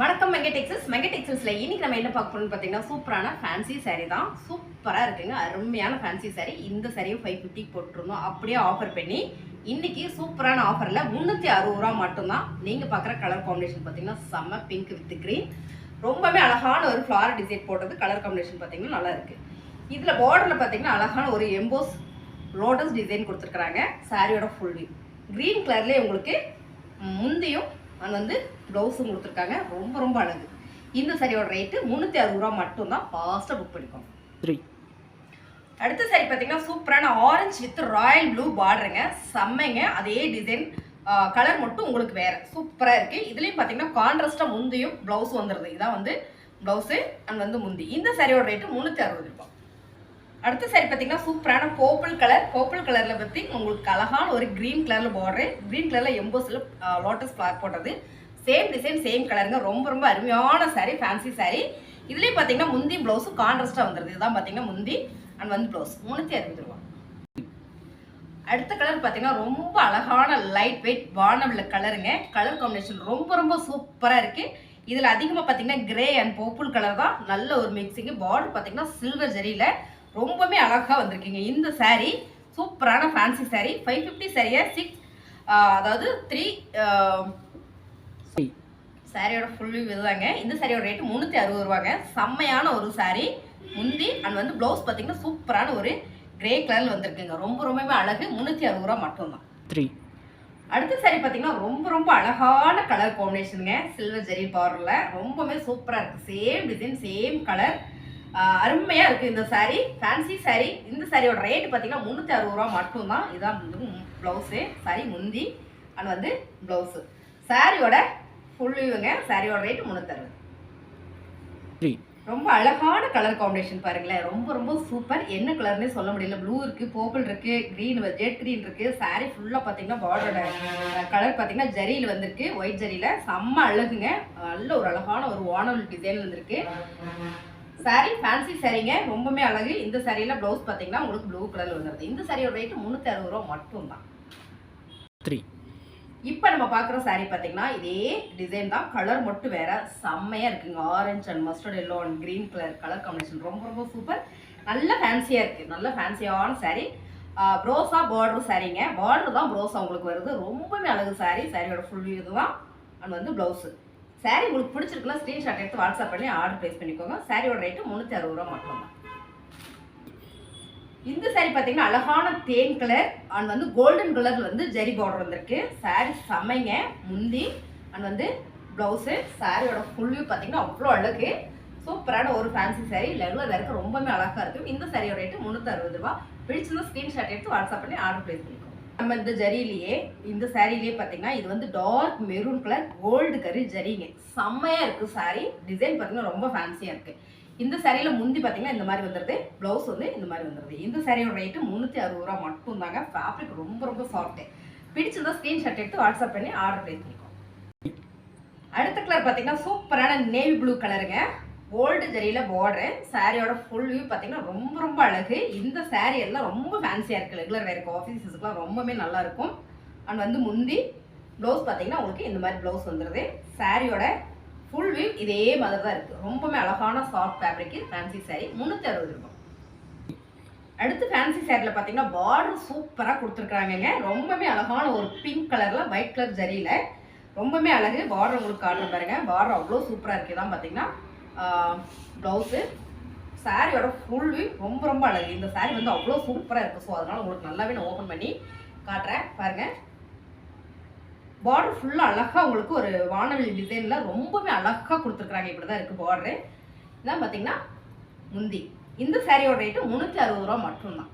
வணக்கம் மெங்க டெக்ஸஸ் மெங்க நம்ம என்ன பார்க்க போறோம்னு பார்த்தீங்கன்னா சூப்பரான ஃபேன்சி சாரீ தான். சூப்பராக இருக்குங்க. அருமையான ஃபேன்சி சாரீ இந்த சாரியும் ஃபைவ் ஃபிஃப்டிக்கு போட்டுருந்தோம் அப்படியே ஆஃபர் பண்ணி இன்றைக்கி சூப்பரான ஆஃபரில் முந்நூற்றி அறுபது ரூபா மட்டும்தான். நீங்கள் பார்க்குற கலர் காம்பினேஷன் பார்த்தீங்கன்னா செம்ம பிங்க் வித் க்ரீன் ரொம்பவே அழகான ஒரு ஃப்ளார் டிசைன் போட்டது கலர் காம்பினேஷன் பார்த்தீங்கன்னா நல்லா இருக்குது இதில் பார்டரில் பார்த்தீங்கன்னா அழகான ஒரு எம்போஸ் லோட்டஸ் டிசைன் கொடுத்துருக்குறாங்க. சாரியோட ஃபுல் வியூ க்ரீன் கலர்லேயே உங்களுக்கு முந்தியும் அது வந்து ப்ளவுஸும் கொடுத்துருக்காங்க. ரொம்ப ரொம்ப அழகு. இந்த சாரியோட ரேட்டு முந்நூற்றி அறுபது ரூபா மட்டும்தான் ஃபாஸ்ட்டாக புக் பண்ணிக்கோங்க. த்ரீ அடுத்த சாரி பார்த்தீங்கன்னா சூப்பரான ஆரஞ்சு வித் ராயல் ப்ளூ பார்டருங்க செம்மைங்க. அதே டிசைன் கலர் மட்டும் உங்களுக்கு வேற. சூப்பராக இருக்கு. இதுலேயும் பார்த்தீங்கன்னா கான்ட்ராஸ்டாக முந்தியும் ப்ளவுஸ் வந்துடுது இதான் வந்து ப்ளவுஸு அண்ட் வந்து முந்தி. இந்த சாரியோட ரேட்டு முந்நூற்றி அறுபது ரூபாய் அடுத்த சைடு பார்த்தீங்கன்னா சூப்பரான போப்பிள் கலர் பர்பிள் கலரில் பற்றி உங்களுக்கு அழகான ஒரு க்ரீன் கலரில் பார்டரு க்ரீன் கலரில் எம்போஸில் லோட்டஸ் ஃப்ளார் போடுறது. சேம் டிசைன் சேம் கலருங்க ரொம்ப ரொம்ப அருமையான சாரீ ஃபேன்சி சாரீ இதுலேயும் பார்த்தீங்கன்னா முந்தி ப்ளவுஸும் கான்ட்ராஸ்டாக வந்துடுது இதுதான் பார்த்தீங்கன்னா முந்தி அண்ட் வந்து ப்ளவுஸ் முந்நூற்றி அறுபது ரூபா அடுத்த கலர் பார்த்தீங்கன்னா ரொம்ப அழகான லைட் வெயிட் வானவில்ல கலருங்க கலர் காம்பினேஷன் ரொம்ப ரொம்ப சூப்பராக இருக்குது இதில் அதிகமாக பார்த்தீங்கன்னா கிரே அண்ட் பர்பிள் கலர் தான். நல்ல ஒரு மிக்சிங்கு பார்டர் பார்த்தீங்கன்னா சில்வர் ஜெரியில் ரொம்பவே அழகாக வந்திருக்கீங்க. இந்த saree சூப்பரான ஃபேன்சி saree. ஃபைவ் ஃபிஃப்டி சாரியை சிக்ஸ் அதாவது த்ரீ சாரியோட ஃபுல் இதுதாங்க. இந்த சாரியோட ரேட்டு முந்நூற்றி அறுபது ரூபாங்க. செம்மையான ஒரு saree. முந்தி அண்ட் வந்து ப்ளவுஸ் பார்த்தீங்கன்னா சூப்பரான ஒரு கிரே கலரில் வந்திருக்குங்க. ரொம்ப ரொம்பவே அழகு. முந்நூற்றி அறுபது ரூபா மட்டும்தான். த்ரீ அடுத்த saree பார்த்தீங்கன்னா ரொம்ப ரொம்ப அழகான கலர் காம்பினேஷனுங்க சில்வர் ஜெரி பார்டரில் ரொம்பவே சூப்பராக இருக்குது சேம் டிசைன் சேம் கலர் அருமையாக இருக்குது இந்த saree. Fancy saree. இந்த சாரியோட ரேட் பார்த்தீங்கன்னா முந்நூற்றி அறுபது ரூபா மட்டும்தான். இதான் வந்து ப்ளவுஸு சாரி முந்தி அண்ட் வந்து ப்ளவுஸு சாரியோட ஃபுல் வியூங்க சாரியோட ரேட்டு முந்நூற்றறுபது ரொம்ப அழகான கலர் காம்பினேஷன் பாருங்களேன். ரொம்ப ரொம்ப சூப்பர் என்ன கலர்னே சொல்ல முடியல. ப்ளூ இருக்கு பர்பிள் இருக்கு க்ரீன் ஜெட் க்ரீன் இருக்கு. Saree ஃபுல்லாக பார்த்தீங்கன்னா பார்டரோட கலர் பார்த்தீங்கன்னா ஜரியில் வந்திருக்கு. ஒயிட் ஜரியில செம்ம அழகுங்க. நல்ல ஒரு அழகான ஒரு வானல் டிசைன் வந்திருக்கு. Saree ஃபேன்சி சாரீங்க ரொம்பவே அழகு. இந்த சாரியில ப்ளவுஸ் பார்த்தீங்கன்னா உங்களுக்கு ப்ளூ கலர்ல வந்துருது. இந்த சாரியோட ரேட்டு முந்நூற்றி அறுபது ரூபா மட்டும்தான். த்ரீ இப்போ நம்ம பார்க்குற saree பார்த்தீங்கன்னா இதே டிசைன் தான். கலர் மட்டும் வேற. செம்மையா இருக்குங்க. Orange and mustard yellow and green colour colour combination ரொம்ப ரொம்ப சூப்பர் நல்ல ஃபேன்சியாக இருக்குது நல்ல ஃபேன்சியான saree. ப்ரோஸா பார்டர் சாரீங்க பார்டர் தான் ப்ரோஸா உங்களுக்கு வருது. ரொம்பவே அழகு saree. சாரியோட ஃபுல் இது தான். அண்ட் வந்து ப்ளவுஸு சாரீ உங்களுக்கு பிடிச்சிருக்குன்னா ஸ்க்ரீன்ஷாட் எடுத்து வாட்ஸ்அப் பண்ணி ஆர்டர் ப்ளேஸ் பண்ணிக்கோங்க. சாரியோட ரேட்டு முந்நூற்றி அறுபது ரூபா மட்டும்தான். இந்த சாரி பார்த்தீங்கன்னா அழகான தேன் கலர் அண்ட் வந்து கோல்டன் கலரில் வந்து ஜரி பார்டர் வந்திருக்கு. சாரி செமைங்க முந்தி அண்ட் வந்து ப்ளவுஸு சாரியோட ஃபுல்லு பார்த்தீங்கன்னா அவ்வளோ அழகு. சூப்பரான ஒரு ஃபேன்சி சாரி லெவலில் இருக்க ரொம்பவே அழகாக இருக்கும் இந்த சாரியோட ரேட்டு முந்நூற்றி அறுபது ரூபா பிடிச்சிருந்தா ஸ்க்ரீன்ஷாட் எடுத்து வாட்ஸ்அப் பண்ணி ஆர்டர் ப்ளேஸ் பண்ணிக்கோங்க. நம்ம இந்த ஜரியிலேயே இந்த சாரிலேயே பார்த்தீங்கன்னா இது வந்து டார்க் மெரூன் கலர் கோல்டு கரி ஜரிங்க. செம்மையாக இருக்குது சாரி டிசைன் பார்த்தீங்கன்னா ரொம்ப ஃபேன்சியாக இருக்குது இந்த சாரியில் முந்தி பார்த்தீங்கன்னா இந்த மாதிரி வந்துடுது ப்ளவுஸ் வந்து இந்த மாதிரி வந்துடுது இந்த சாரியோட ரேட்டு முந்நூற்றி அறுபது ரூபா மட்டும் தாங்க ஃபேப்ரிக் ரொம்ப ரொம்ப சாஃப்ட்டு பிடிச்சிருந்தா ஸ்க்ரீன்ஷாட் எடுத்து வாட்ஸ்அப் பண்ணி ஆர்டர் பிளேஸ் பண்ணிக்கோ அடுத்த கலர் பார்த்தீங்கன்னா சூப்பரான நேவி ப்ளூ கலருங்க கோல்டு ஜரியில் போடுறேன். சாரியோட ஃபுல் வியூ பார்த்தீங்கன்னா ரொம்ப ரொம்ப அழகு. இந்த சாரீ எல்லாம் ரொம்ப ஃபேன்சியாக இருக்குது ரெகுலர் வேறு ஆஃபீஸஸ்க்குலாம் ரொம்பவே நல்லா இருக்கும். அண்ட் வந்து முந்தி ப்ளவுஸ் பார்த்தீங்கன்னா உங்களுக்கு இந்த மாதிரி ப்ளவுஸ் வந்துடுது சாரியோட ஃபுல் வியூ இதே மாதிரி தான் இருக்குது ரொம்பவே அழகான சாஃப்ட் ஃபேப்ரிக்கு ஃபேன்சி சாரீ முந்நூற்றி அறுபது ரூபாய். அடுத்து ஃபேன்சி சேரில் பார்த்தீங்கன்னா பார்டர் சூப்பராக கொடுத்துருக்குறாங்கங்க. ரொம்பவே அழகான ஒரு பிங்க் கலரில் ஒயிட் கலர் ஜரியில் ரொம்பவே அழகு. பார்டர் உங்களுக்கு காட்டுற பாருங்க. பார்டர் அவ்வளோ சூப்பராக இருக்குது தான் பார்த்தீங்கன்னா ப்ளவுஸு சாரியோட ஃபுல் ரொம்ப ரொம்ப அழகு. இந்த சாரி வந்து அவ்வளோ சூப்பராக இருக்குது ஸோ அதனால் உங்களுக்கு நல்லாவே நான் ஓப்பன் பண்ணி காட்டுறேன். பாருங்கள் பார்டர் ஃபுல்லாக அழகாக உங்களுக்கு ஒரு வானவில் டிசைனில் ரொம்பவே அழகாக கொடுத்துருக்குறாங்க. இப்படி தான் இருக்குது பார்டரு இதான் பார்த்தீங்கன்னா முந்தி. இந்த சாரியோட ரேட்டு முந்நூற்றி அறுபது ரூபா மட்டும்தான்.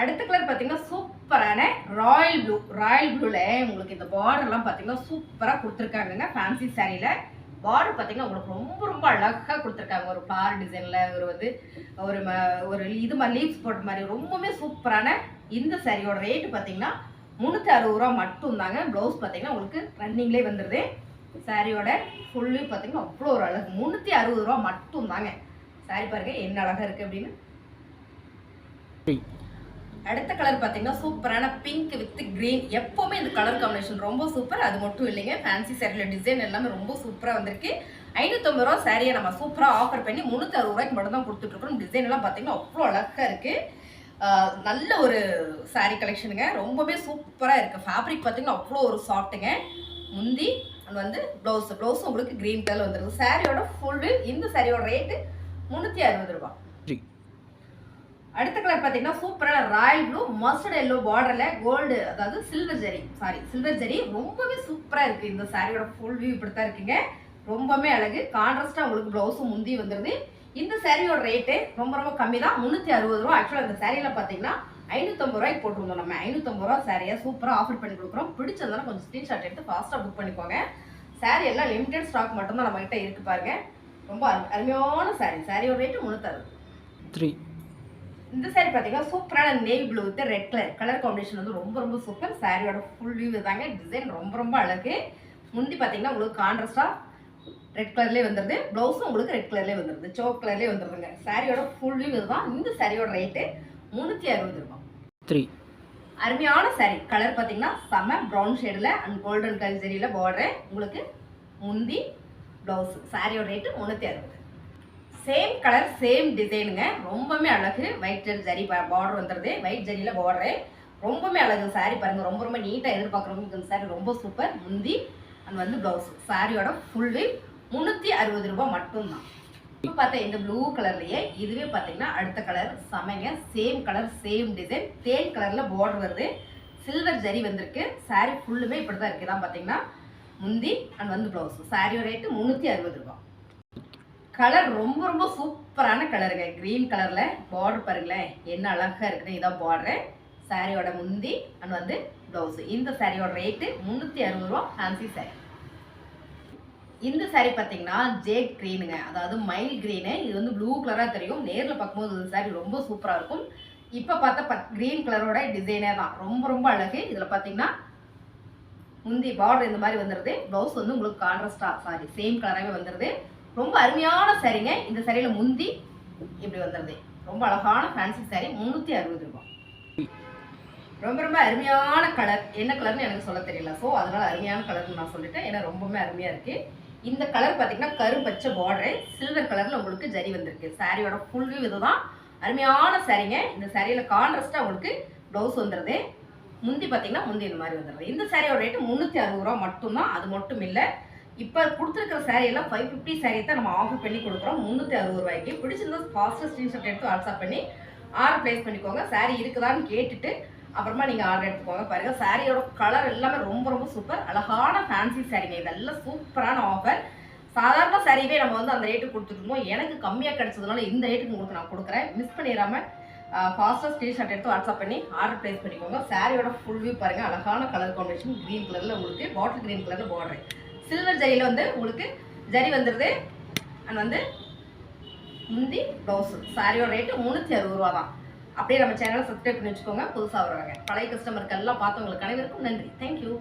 அடுத்த கலர் பார்த்தீங்கன்னா சூப்பரான ராயல் ப்ளூ ராயல் ப்ளூவில் உங்களுக்கு இந்த பார்டர்லாம் பார்த்தீங்கன்னா சூப்பராக கொடுத்துருக்காங்கங்க. ஃபேன்சி சாரியில் பார்டர் பார்த்தீங்கன்னா உங்களுக்கு ரொம்ப ரொம்ப அழகாக கொடுத்துருக்காங்க. ஒரு ஃப்ளார் டிசைனில் ஒரு வந்து ஒரு ம- ஒரு இது மாதிரி லீவ்ஸ் போட்ட மாதிரி. ரொம்பவே சூப்பரான இந்த சாரியோட ரேட்டு பார்த்தீங்கன்னா முந்நூற்றி அறுபது ரூபா மட்டும்தாங்க. ப்ளவுஸ் பார்த்தீங்கன்னா உங்களுக்கு ரன்னிங்லேயே வந்துடுது சாரியோட ஃபுல்லு பார்த்தீங்கன்னா அவ்வளோ ஒரு அழகு. முந்நூற்றி அறுபது ரூபா மட்டும்தாங்க. சாரி பாருங்க என்ன அழகாக இருக்குது அப்படின்னு. அடுத்த கலர் பார்த்தீங்கன்னா சூப்பரான பிங்க் வித் கிரீன் எப்போவுமே இந்த கலர் காம்பினேஷன் ரொம்ப சூப்பர் அது மட்டும் இல்லைங்க. ஃபேன்சி சேரீல டிசைன் எல்லாமே ரொம்ப சூப்பராக வந்திருக்கு. ஐநூற்றம்பது ரூபா சேரீயை நம்ம சூப்பராக ஆஃபர் பண்ணி முந்நூற்றி அறுபது ரூபாய்க்கு மட்டும் தான் கொடுத்துட்ருக்கோம் டிசைன் எல்லாம் பார்த்தீங்கன்னா அவ்வளோ அழகாக இருக்குது நல்ல ஒரு சாரீ கலெக்ஷனுங்க ரொம்பவே சூப்பராக இருக்குது ஃபேப்ரிக் பார்த்தீங்கன்னா அவ்வளோ ஒரு சாஃப்ட்டுங்க முந்தி அண்ட் வந்து ப்ளவுஸ் ப்ளவுஸ் உங்களுக்கு க்ரீன் கலர் வந்துருக்கு சாரியோட ஃபுல்லு இந்த சாரியோட ரேட்டு முந்நூற்றி அறுபது ரூபா. அடுத்த கலர் பார்த்தீங்கன்னா சூப்பரான ராயல் ப்ளூ மஸ்டர்ட் எல்லோ பார்டரில் கோல்டு அதாவது சில்வர் ஜெரி சாரி சில்வர் ஜெரி ரொம்பவே சூப்பராக இருக்குது இந்த சாரியோட ஃபுல் வியூ இப்படி தான் இருக்குங்க. ரொம்பவே அழகு. கான்ட்ராஸ்ட்டாக உங்களுக்கு ப்ளவுஸும் முந்தி வந்துடுது இந்த சாரியோட ரேட்டு ரொம்ப ரொம்ப கம்மி தான் முந்நூற்றி அறுபது ரூபா. ஆக்சுவலாக இந்த சாரியில் பார்த்தீங்கன்னா ஐநூற்றம்பது ரூபாய்க்கு போட்டிருந்தோம் நம்ம. ஐநூற்றம்பது ரூபா சாரியாக சூப்பராக ஆஃபர் பண்ணி கொடுக்குறோம் பிடிச்சதுனா கொஞ்சம் ஸ்க்ரீன்ஷாட் எடுத்து ஃபாஸ்ட்டாக புக் பண்ணிக்கோங்க. சாரி எல்லாம் லிமிடெட் ஸ்டாக் மட்டும்தான் நம்மகிட்ட இருக்குது பாருங்க. ரொம்ப அருமையான சாரி சாரியோட ரேட்டு முந்நூற்றறுபது த்ரீ இந்த saree பார்த்தீங்கன்னா சூப்பரான navy blue with red colour colour combination வந்து ரொம்ப ரொம்ப சூப்பர் சாரியோட ஃபுல் வியூ தாங்க. டிசைன் ரொம்ப ரொம்ப அழகு. முந்தி பார்த்தீங்கன்னா உங்களுக்கு கான்ட்ராஸ்டாக ரெட் கலர்லேயே வந்துடுது ப்ளவுஸும் உங்களுக்கு ரெட் கலர்லேயே வந்துடுது சோக் கலர்லேயே வந்துடுதுங்க சாரியோட ஃபுல் வியூ இதுதான். இந்த சாரியோட ரேட்டு முந்நூற்றி அறுபது ரூபாய். த்ரீ அருமையான saree. கலர் பார்த்தீங்கன்னா செம்ம ப்ரௌன் ஷேடில் அண்ட் கோல்டன் கலர் ஜெரியில் பார்டர் உங்களுக்கு முந்தி ப்ளவுஸ் சாரியோட ரேட்டு முந்நூற்றி அறுபது. சேம் கலர் சேம் டிசைனுங்க ரொம்பவுமே அழகு. ஒயிட் ஜரி பார்டர் வந்துடுது ஒயிட் ஜரியில் பார்டரு ரொம்பவுமே அழகு. Saree பாருங்க. ரொம்ப ரொம்ப நீட்டாக எதிர்பார்க்குறவங்களுக்கு இந்த saree ரொம்ப சூப்பர் முந்தி அண்ட் வந்து ப்ளவுஸ் சாரியோட ஃபுல்லு முந்நூற்றி அறுபது ரூபாய் மட்டும்தான். இப்போ பார்த்தா இந்த ப்ளூ கலர்லையே இதுவே பார்த்தீங்கன்னா அடுத்த கலர் சமைங்க. சேம் கலர் சேம் டிசைன் தேன் கலரில் பார்டர் வருது. சில்வர் ஜரி வந்திருக்கு. Saree ஃபுல்லுமே இப்படி தான் இருக்குது தான் பார்த்தீங்கன்னா முந்தி அண்ட் வந்து ப்ளவுஸ் சாரியோட ரேட்டு முந்நூற்றி அறுபது ரூபாய். கலர் ரொம்ப ரொம்ப சூப்பரான கலருங்க க்ரீன் கலரில் பார்டர் பாருங்களேன். என்ன அழகாக இருக்குன்னு இதான் பார்டரு சாரியோட முந்தி அண்ட் வந்து ப்ளவுஸ் இந்த சாரியோட ரேட்டு முந்நூற்றி அறுபது ரூபா ஃபேன்சி சாரி இந்த சாரி பார்த்தீங்கன்னா ஜேட் க்ரீனுங்க அதாவது மைல் க்ரீனு இது வந்து ப்ளூ கலராக தெரியும். நேரில் பார்க்கும்போது இந்த சாரி ரொம்ப சூப்பராக இருக்கும். இப்போ பார்த்தா பத் க்ரீன் கலரோட டிசைனே தான். ரொம்ப ரொம்ப அழகு. இதில் பார்த்தீங்கன்னா முந்தி பார்டர் இந்த மாதிரி வந்துடுது ப்ளவுஸ் வந்து உங்களுக்கு கான்ட்ராஸ்டாக சாரி சேம் கலராகவே வந்துடுது ரொம்ப அருமையான சரிங்க. இந்த சரியில் முந்தி இப்படி வந்துடுது ரொம்ப அழகான ஃபேன்சி சாரி முந்நூற்றி அறுபது ரூபாய் ரொம்ப ரொம்ப அருமையான கலர் என்ன கலர்னு எனக்கு சொல்ல தெரியல. ஸோ அதனால அருமையான கலர்னு நான் சொல்லிட்டேன். ஏன்னா ரொம்பவுமே அருமையாக இருக்குது இந்த கலர் பார்த்தீங்கன்னா கருப்பச்சை பார்டரு சில்வர் கலரில் உங்களுக்கு ஜரி வந்திருக்கு. சாரியோட ஃபுல் வியூ இதுதான். அருமையான சாரீங்க. இந்த சாரியில் கான்ட்ராஸ்ட்டாக உங்களுக்கு ப்ளவுஸ் வந்துடுது முந்தி பார்த்தீங்கன்னா முந்தி இந்த மாதிரி வந்துடுது இந்த சாரியோட ரேட்டு முந்நூற்றி அறுபது ரூபா மட்டும்தான். அது மட்டும் இல்லை இப்போ கொடுத்துருக்கிற சாரீ எல்லாம் ஃபைவ் ஃபிஃப்டி சாரீ தான் நம்ம ஆஃபர் பண்ணி கொடுக்குறோம். முந்நூற்றி அறுபது ரூபாய்க்கு. பிடிச்சிருந்தா ஃபாஸ்ட்டாக ஸ்க்ரீன்ஷாட் எடுத்து வாட்ஸ்அப் பண்ணி ஆர்டர் ப்ளேஸ் பண்ணிக்கோங்க. சாரீ இருக்குதான்னு கேட்டுட்டு அப்புறமா நீங்கள் ஆர்டர் எடுத்துக்கோங்க பாருங்க. சாரியோட கலர் எல்லாமே ரொம்ப ரொம்ப சூப்பர் அழகான ஃபேன்சி சாரீங்க இதெல்லாம் சூப்பரான ஆஃபர் சாதாரண சாரியே நம்ம வந்து அந்த ரேட்டுக்கு கொடுத்துருந்தோம் எனக்கு கம்மியாக கிடைச்சதுனால இந்த ரேட்டுக்கு உங்களுக்கு நான் கொடுக்குறேன். மிஸ் பண்ணிடாம ஃபாஸ்ட்டாக ஸ்க்ரீன்ஷாட் எடுத்து வாட்ஸ்அப் பண்ணி ஆர்டர் ப்ளேஸ் பண்ணிக்கோங்க. சாரியோட ஃபுல் வியூ பாருங்க. அழகான கலர் காம்பினேஷன் க்ரீன் கலரில் உங்களுக்கு பாட்டில் க்ரீன் கலரில் பார்டர் சில்வர் ஜரியில் வந்து உங்களுக்கு ஜரி வந்துடுது அண்ட் வந்து முந்தி ப்ளவுஸு சாரியோட ரேட்டு முந்நூற்றி அறுபது ரூபா தான். அப்படியே நம்ம சேனலை சப்ஸ்கிரைப் பண்ணி வச்சுக்கோங்க. புதுசாக வருவாங்க. பழைய கஸ்டமருக்கு எல்லாம் பார்த்தவங்களுக்கு அனைவருக்கும் நன்றி. தேங்க்யூ